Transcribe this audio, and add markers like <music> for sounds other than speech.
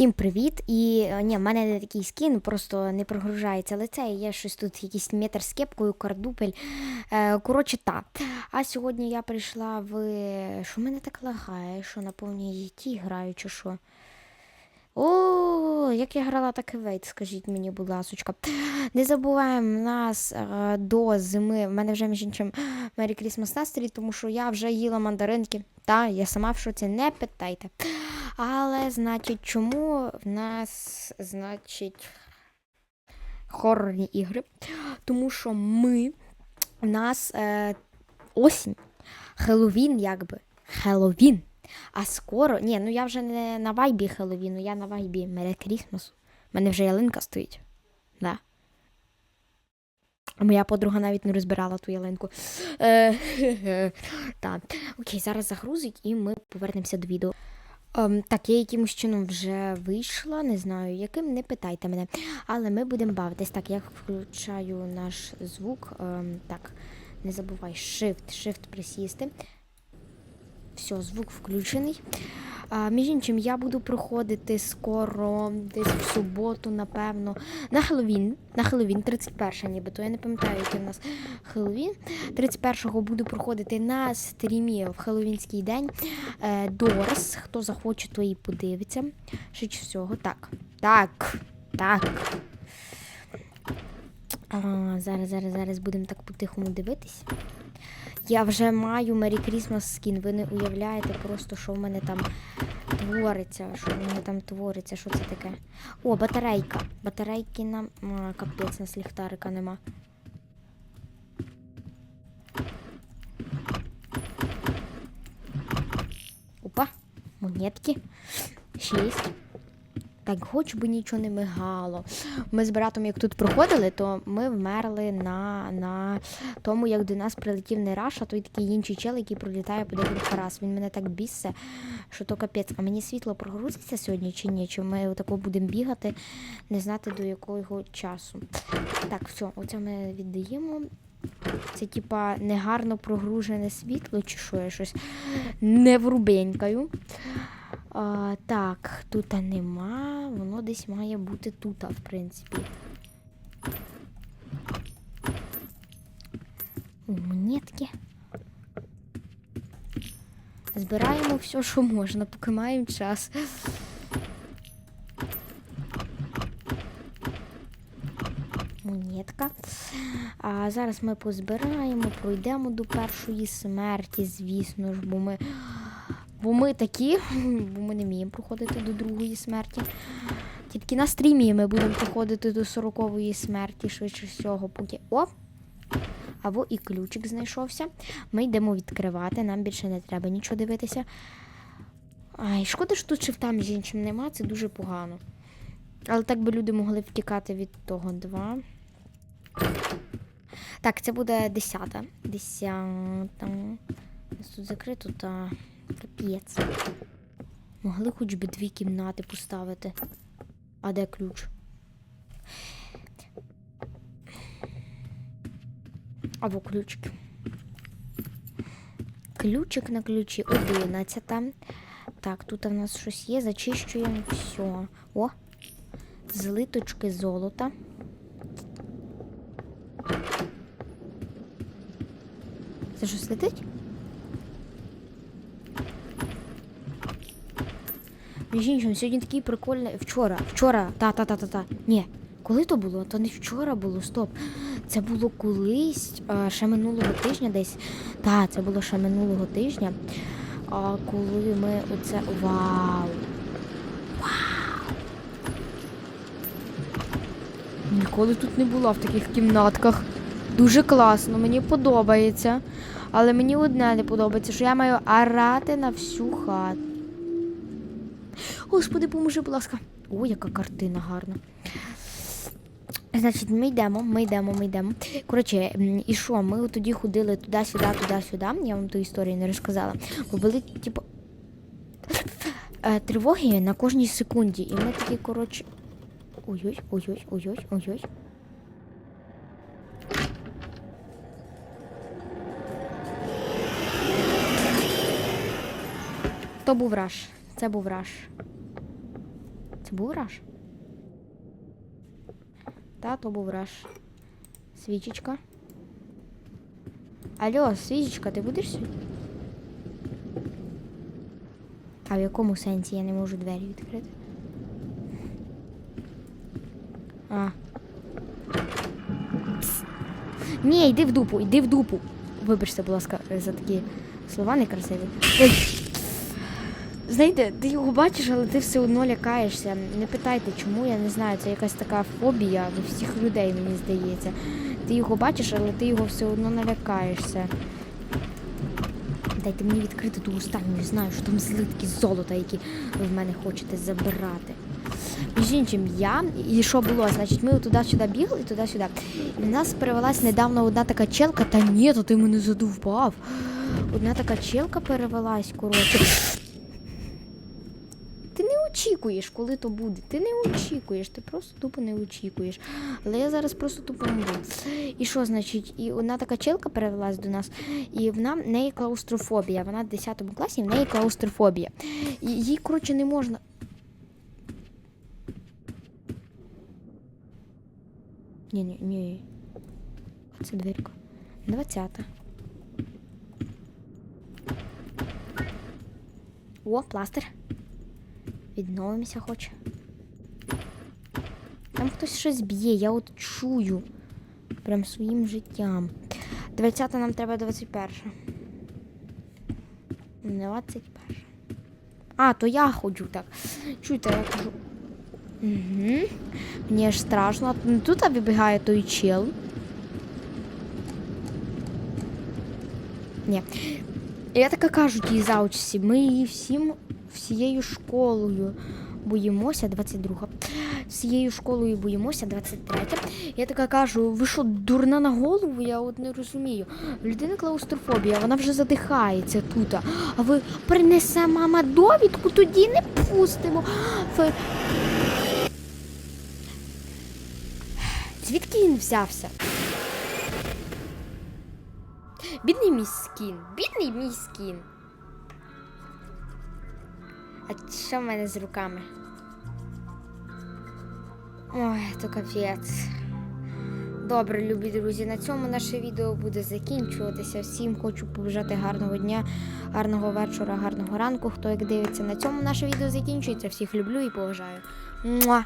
Всім привіт! І е, ні, в мене не такий скін, просто не прогружається лице. і Є щось тут, якийсь метр з кепкою, кардупель. Е, коротше, та. А сьогодні я прийшла в. Що мене так лагає? Що на повній ті граю, чи що? О, як я грала, так і вейт, скажіть мені, будь ласочка. Не забуваємо нас е, до зими. В мене вже між іншим Мері Крісмас настрій, тому що я вже їла мандаринки. Та, я сама в шоці, не питайте. Але, значить, чому в нас, значить, хорорні ігри? Тому що ми, в нас е, осінь, Хеллоуін, якби. Хеллоуін. А скоро. Ні, ну я вже не на вайбі Хеллоуіну, я на вайбі Мере Крісмасу. У мене вже ялинка стоїть. Да. Моя подруга навіть не розбирала ту ялинку. Е, <laughs> так. Окей, зараз загрузить і ми повернемося до відео. Ем, так, я якимось чином вже вийшла, не знаю яким, не питайте мене. Але ми будемо бавитись. Так, я включаю наш звук. Ем, так, не забувай, Shift, Shift присісти. Все, звук включений. А, між іншим, я буду проходити скоро, десь в суботу, напевно, на Хеллоуін. На Хеллоуін, 31 нібито. Я не пам'ятаю, який у нас Хеллоуін. 31-го буду проходити на стрімі в Хеллоуінський день. Е, Дорс. Хто захоче, то і подивиться. Швидше всього. Так. Так. Так. А, зараз, зараз, зараз будемо так по-тихому дивитись. Я вже маю Мері Крісмас скін. Ви не уявляєте просто, що в мене там твориться. Що в мене там твориться, що це таке? О, батарейка. Батарейки нам. Капець, нас ліхтарика нема. Опа, монетки. Шість. Так, хоч би нічого не мигало. Ми з братом, як тут проходили, то ми вмерли на, на тому, як до нас прилетів не раш, а той такий інший чел, який пролітає по декілька раз. Він мене так біссе, що то капець. А мені світло прогрузиться сьогодні чи ні? Чи ми отако будемо бігати, не знати до якого часу. Так, все, оце ми віддаємо. Це типа негарно прогружене світло, чи що я щось не врубенькаю. А, так, тут нема, воно десь має бути тут, в принципі. Монетки. Збираємо все, що можна, поки маємо час. Монетка. А зараз ми позбираємо, пройдемо до першої смерті, звісно ж, бо ми. Бо ми такі, бо ми не вміємо проходити до другої смерті. Тільки на стрімі ми будемо проходити до сорокової смерті, швидше всього, поки. О! Або і ключик знайшовся. Ми йдемо відкривати, нам більше не треба нічого дивитися. Ай, шкода, що тут шифта між іншим нема, це дуже погано. Але так би люди могли втікати від того два. Так, це буде десята. Десята. Ось Тут закрито та. Капець. Могли хоч би дві кімнати поставити. А де ключ? Або ключик. Ключик на ключі 11. Так, тут у нас щось є, зачищуємо все. О! Злиточки золота. Це щось летить? Між іншим, сьогодні такий прикольний. Вчора, вчора, та-та-та-та-та. Ні, коли то було? То не вчора було, стоп. Це було колись, а, ще минулого тижня десь. Та, це було ще минулого тижня. А, коли ми оце. Вау! Вау! Ніколи тут не була в таких кімнатках. Дуже класно, мені подобається. Але мені одне не подобається, що я маю орати на всю хату. Господи, поможи, будь ласка. О, яка картина гарна. Значить, ми йдемо, ми йдемо, ми йдемо. Коротше, і що, ми тоді ходили туди-сюди, туди-сюди. Я вам ту історію не розказала. Бо були, типу, е, тривоги на кожній секунді. І ми такі, коротше. Ой-ой, ой-ой, ой-ой, ой-ой. То був раш. Це був раш. Це був раш? Та, то був раш. Свічечка. Алло, свічечка, ти будеш сьогодні? А в якому сенсі я не можу двері відкрити? А. Пс. Ні, йди в дупу, йди в дупу. Вибачте, будь ласка, за такі слова некрасиві. Ой. Знаєте, ти його бачиш, але ти все одно лякаєшся. Не питайте, чому, я не знаю, це якась така фобія у всіх людей, мені здається. Ти його бачиш, але ти його все одно налякаєшся. Дайте мені відкрити ту останню, не знаю, що там злитки золота, які ви в мене хочете забирати. Між іншим, я і що було? Значить, ми туди-сюди бігли, туди-сюди. І в нас перевелась недавно одна така челка, та ні, то ти мене задовбав. Одна така челка перевелась, коротше. Очікуєш, коли то буде. Ти не очікуєш, ти просто тупо не очікуєш. Але я зараз просто тупо не буду. І що значить? І одна така челка перевелась до нас, і вона в неї клаустрофобія. Вона в 10 класі, в неї клаустрофобія. І їй, коротше, не можна. Ні, ні, ні. Це дверка. 20. О, пластир. Відновимося хоч. Там хтось щось б'є, я от чую. Прям своїм життям. 20 нам треба 21. 21. А, то я ходжу так. Чуєте, я кажу. Угу. Мені аж страшно. Тут вибігає той чел. Ні. Я така кажу тій заучці, ми її всім всією школою боїмося, 22. Всією школою боїмося, 23. Я така кажу, ви що, дурна на голову? Я от не розумію. Людина клаустрофобія, вона вже задихається тут. А ви принесе мама довідку, тоді не пустимо. Ви... Звідки він взявся? Бідний мій скін, бідний мій скін. А що в мене з руками? Ой, то капець. Добре, любі друзі, на цьому наше відео буде закінчуватися. Всім хочу побажати гарного дня, гарного вечора, гарного ранку. Хто як дивиться, на цьому наше відео закінчується. Всіх люблю і поважаю. Муа!